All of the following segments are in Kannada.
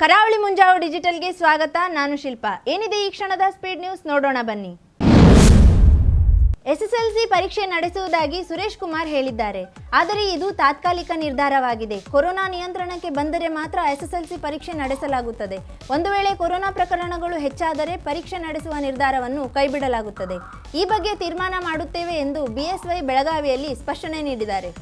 ಕರಾವಳಿ ಮುಂಜಾವು ಡಿಜಿಟಲ್ಗೆ ಸ್ವಾಗತ, ನಾನು ಶಿಲ್ಪ. ಏನಿದೆ ಈ ಕ್ಷಣದ ಸ್ಪೀಡ್ ನ್ಯೂಸ್? ನೋಡೋಣ, ಬನ್ನಿ. ಎಸ್ಎಸ್ಎಲ್ಸಿ ಪರೀಕ್ಷೆ ನಡೆಸುವುದಾಗಿ ಸುರೇಶ್ ಕುಮಾರ್ ಹೇಳಿದ್ದಾರೆ. ಆದರೆ ಇದು ತಾತ್ಕಾಲಿಕ ನಿರ್ಧಾರವಾಗಿದೆ. ಕೊರೋನಾ ನಿಯಂತ್ರಣಕ್ಕೆ ಬಂದರೆ ಮಾತ್ರ ಎಸ್ಎಸ್ಎಲ್ಸಿ ಪರೀಕ್ಷೆ ನಡೆಸಲಾಗುತ್ತದೆ. ಒಂದು ವೇಳೆ ಕೊರೋನಾ ಪ್ರಕರಣಗಳು ಹೆಚ್ಚಾದರೆ ಪರೀಕ್ಷೆ ನಡೆಸುವ ನಿರ್ಧಾರವನ್ನು ಕೈಬಿಡಲಾಗುತ್ತದೆ. ಈ ಬಗ್ಗೆ ತೀರ್ಮಾನ ಮಾಡುತ್ತೇವೆ ಎಂದು ಬಿಎಸ್ವೈ ಬೆಳಗಾವಿಯಲ್ಲಿ ಸ್ಪಷ್ಟನೆ ನೀಡಿದ್ದಾರೆ.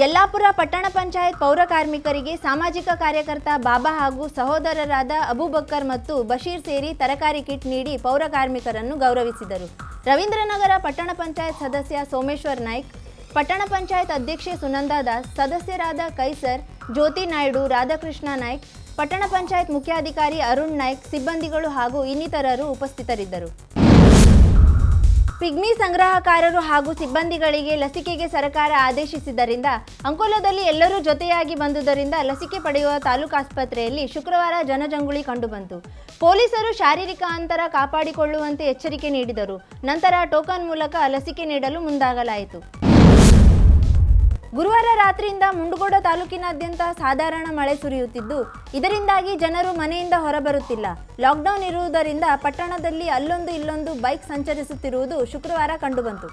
ಯಲ್ಲಾಪುರ ಪಟ್ಟಣ ಪಂಚಾಯತ್ ಪೌರ ಕಾರ್ಮಿಕರಿಗೆ ಸಾಮಾಜಿಕ ಕಾರ್ಯಕರ್ತ ಬಾಬಾ ಹಾಗೂ ಸಹೋದರರಾದ ಅಬೂಬಕ್ಕರ್ ಮತ್ತು ಬಶೀರ್ ಸೇರಿ ತರಕಾರಿ ಕಿಟ್ ನೀಡಿ ಪೌರ ಕಾರ್ಮಿಕರನ್ನು ಗೌರವಿಸಿದರು. ರವೀಂದ್ರನಗರ ಪಟ್ಟಣ ಪಂಚಾಯತ್ ಸದಸ್ಯ ಸೋಮೇಶ್ವರ್ ನಾಯ್ಕ್, ಪಟ್ಟಣ ಪಂಚಾಯತ್ ಅಧ್ಯಕ್ಷೆ ಸುನಂದಾ ದಾಸ್, ಸದಸ್ಯರಾದ ಕೈಸರ್, ಜ್ಯೋತಿ ನಾಯ್ಡು, ರಾಧಾಕೃಷ್ಣ ನಾಯ್ಕ್, ಪಟ್ಟಣ ಪಂಚಾಯತ್ ಮುಖ್ಯಾಧಿಕಾರಿ ಅರುಣ್ ನಾಯ್ಕ್, ಸಿಬ್ಬಂದಿಗಳು ಹಾಗೂ ಇನ್ನಿತರರು ಉಪಸ್ಥಿತರಿದ್ದರು. ಪಿಗ್ಮಿ ಸಂಗ್ರಹಕಾರರು ಹಾಗೂ ಸಿಬ್ಬಂದಿಗಳಿಗೆ ಲಸಿಕೆಗೆ ಸರ್ಕಾರ ಆದೇಶಿಸಿದ್ದರಿಂದ ಅಂಕೋಲದಲ್ಲಿ ಎಲ್ಲರೂ ಜೊತೆಯಾಗಿ ಬಂದುದರಿಂದ ಲಸಿಕೆ ಪಡೆಯುವ ತಾಲೂಕಾಸ್ಪತ್ರೆಯಲ್ಲಿ ಶುಕ್ರವಾರ ಜನಜಂಗುಳಿ ಕಂಡುಬಂತು. ಪೊಲೀಸರು ಶಾರೀರಿಕ ಅಂತರ ಕಾಪಾಡಿಕೊಳ್ಳುವಂತೆ ಎಚ್ಚರಿಕೆ ನೀಡಿದರು. ನಂತರ ಟೋಕನ್ ಮೂಲಕ ಲಸಿಕೆ ನೀಡಲು ಮುಂದಾಗಲಾಯಿತು. ಗುರುವಾರ ರಾತ್ರಿಯಿಂದ ಮುಂಡಗೋಡ ತಾಲೂಕಿನಾದ್ಯಂತ ಸಾಧಾರಣ ಮಳೆ ಸುರಿಯುತ್ತಿದ್ದು, ಇದರಿಂದಾಗಿ ಜನರು ಮನೆಯಿಂದ ಹೊರಬರುತ್ತಿಲ್ಲ. ಲಾಕ್ಡೌನ್ ಇರುವುದರಿಂದ ಪಟ್ಟಣದಲ್ಲಿ ಅಲ್ಲೊಂದು ಇಲ್ಲೊಂದು ಬೈಕ್ ಸಂಚರಿಸುತ್ತಿರುವುದು ಶುಕ್ರವಾರ ಕಂಡುಬಂತು.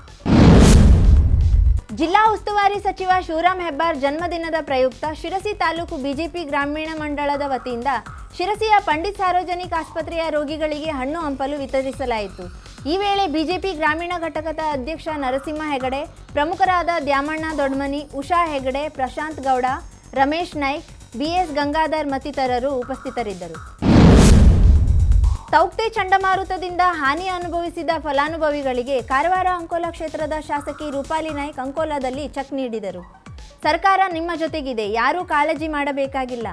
ಜಿಲ್ಲಾ ಉಸ್ತುವಾರಿ ಸಚಿವ ಶಿವರಾಮ್ ಹೆಬ್ಬಾರ್ ಜನ್ಮದಿನದ ಪ್ರಯುಕ್ತ ಶಿರಸಿ ತಾಲೂಕು ಬಿಜೆಪಿ ಗ್ರಾಮೀಣ ಮಂಡಳದ ವತಿಯಿಂದ ಶಿರಸಿಯ ಪಂಡಿತ್ ಸಾರ್ವಜನಿಕ ಆಸ್ಪತ್ರೆಯ ರೋಗಿಗಳಿಗೆ ಹಣ್ಣು ಹಂಪಲು ವಿತರಿಸಲಾಯಿತು. ಈ ವೇಳೆ ಬಿಜೆಪಿ ಗ್ರಾಮೀಣ ಘಟಕದ ಅಧ್ಯಕ್ಷ ನರಸಿಂಹ ಹೆಗಡೆ, ಪ್ರಮುಖರಾದ ದ್ಯಾಮಣ್ಣ ದೊಡ್ಮನಿ, ಉಷಾ ಹೆಗಡೆ, ಪ್ರಶಾಂತ್ ಗೌಡ, ರಮೇಶ್ ನಾಯ್ಕ್, ಬಿಎಸ್ ಗಂಗಾಧರ್ ಮತ್ತಿತರರು ಉಪಸ್ಥಿತರಿದ್ದರು. ತೌಕ್ತೆ ಚಂಡಮಾರುತದಿಂದ ಹಾನಿ ಅನುಭವಿಸಿದ ಫಲಾನುಭವಿಗಳಿಗೆ ಕಾರವಾರ ಅಂಕೋಲಾ ಕ್ಷೇತ್ರದ ಶಾಸಕಿ ರೂಪಾಲಿ ನಾಯ್ಕ್ ಅಂಕೋಲಾದಲ್ಲಿ ಚೆಕ್ ನೀಡಿದರು. ಸರ್ಕಾರ ನಿಮ್ಮ ಜೊತೆಗಿದೆ, ಯಾರೂ ಕಾಳಜಿ ಮಾಡಬೇಕಾಗಿಲ್ಲ.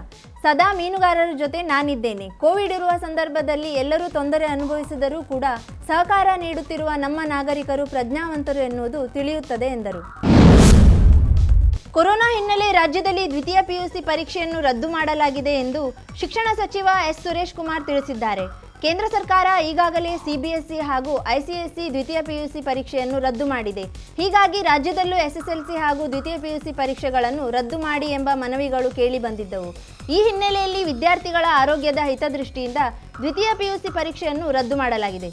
ಸದಾ ಮೀನುಗಾರರ ಜೊತೆ ನಾನಿದ್ದೇನೆ. ಕೋವಿಡ್ ಇರುವ ಸಂದರ್ಭದಲ್ಲಿ ಎಲ್ಲರೂ ತೊಂದರೆ ಅನುಭವಿಸಿದರೂ ಕೂಡ ಸಹಕಾರ ನೀಡುತ್ತಿರುವ ನಮ್ಮ ನಾಗರಿಕರು ಪ್ರಜ್ಞಾವಂತರು ಎನ್ನುವುದು ತಿಳಿಯುತ್ತದೆ ಎಂದರು. ಕೊರೋನಾ ಹಿನ್ನೆಲೆ ರಾಜ್ಯದಲ್ಲಿ ದ್ವಿತೀಯ ಪಿಯುಸಿ ಪರೀಕ್ಷೆಯನ್ನು ರದ್ದು ಮಾಡಲಾಗಿದೆ ಎಂದು ಶಿಕ್ಷಣ ಸಚಿವ ಎಸ್. ಸುರೇಶ್ ಕುಮಾರ್ ತಿಳಿಸಿದ್ದಾರೆ. ಕೇಂದ್ರ ಸರ್ಕಾರ ಈಗಾಗಲೇ ಸಿಬಿಎಸ್ಇ ಹಾಗೂ ಐಸಿಎಸ್ಇ ದ್ವಿತೀಯ ಪಿಯುಸಿ ಪರೀಕ್ಷೆಯನ್ನು ರದ್ದು ಮಾಡಿದೆ. ಹೀಗಾಗಿ ರಾಜ್ಯದಲ್ಲೂ ಎಸ್ಎಸ್ಎಲ್ಸಿ ಹಾಗೂ ದ್ವಿತೀಯ ಪಿಯುಸಿ ಪರೀಕ್ಷೆಗಳನ್ನು ರದ್ದು ಮಾಡಿ ಎಂಬ ಮನವಿಗಳು ಕೇಳಿ ಬಂದಿದ್ದವು. ಈ ಹಿನ್ನೆಲೆಯಲ್ಲಿ ವಿದ್ಯಾರ್ಥಿಗಳ ಆರೋಗ್ಯದ ಹಿತದೃಷ್ಟಿಯಿಂದ ದ್ವಿತೀಯ ಪಿಯುಸಿ ಪರೀಕ್ಷೆಯನ್ನು ರದ್ದು ಮಾಡಲಾಗಿದೆ.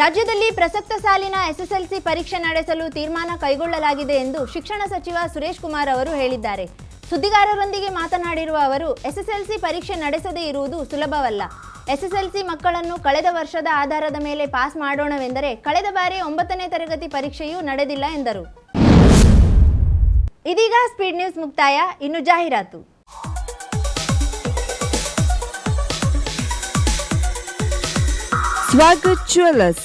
ರಾಜ್ಯದಲ್ಲಿ ಪ್ರಸಕ್ತ ಸಾಲಿನ ಎಸ್ಎಸ್ಎಲ್ಸಿ ಪರೀಕ್ಷೆ ನಡೆಸಲು ತೀರ್ಮಾನ ಕೈಗೊಳ್ಳಲಾಗಿದೆ ಎಂದು ಶಿಕ್ಷಣ ಸಚಿವ ಸುರೇಶ್ ಕುಮಾರ್ ಅವರು ಹೇಳಿದ್ದಾರೆ. ಸುದ್ದಿಗಾರರೊಂದಿಗೆ ಮಾತನಾಡಿರುವ ಅವರು, ಎಸ್ಎಸ್ಎಲ್ಸಿ ಪರೀಕ್ಷೆ ನಡೆಸದೇ ಇರುವುದು ಸುಲಭವಲ್ಲ. ಎಸ್ಎಸ್ಎಲ್ಸಿ ಮಕ್ಕಳನ್ನು ಕಳೆದ ವರ್ಷದ ಆಧಾರದ ಮೇಲೆ ಪಾಸ್ ಮಾಡೋಣವೆಂದರೆ ಕಳೆದ ಬಾರಿ ಒಂಬತ್ತನೇ ತರಗತಿ ಪರೀಕ್ಷೆಯೂ ನಡೆದಿಲ್ಲ ಎಂದರು. ಇದೀಗ ಸ್ಪೀಡ್ ನ್ಯೂಸ್ ಮುಕ್ತಾಯ. ಇನ್ನು ಜಾಹೀರಾತು. ಸ್ವಾಗತ್ ಜ್ಯುವೆಲ್ಲರ್ಸ್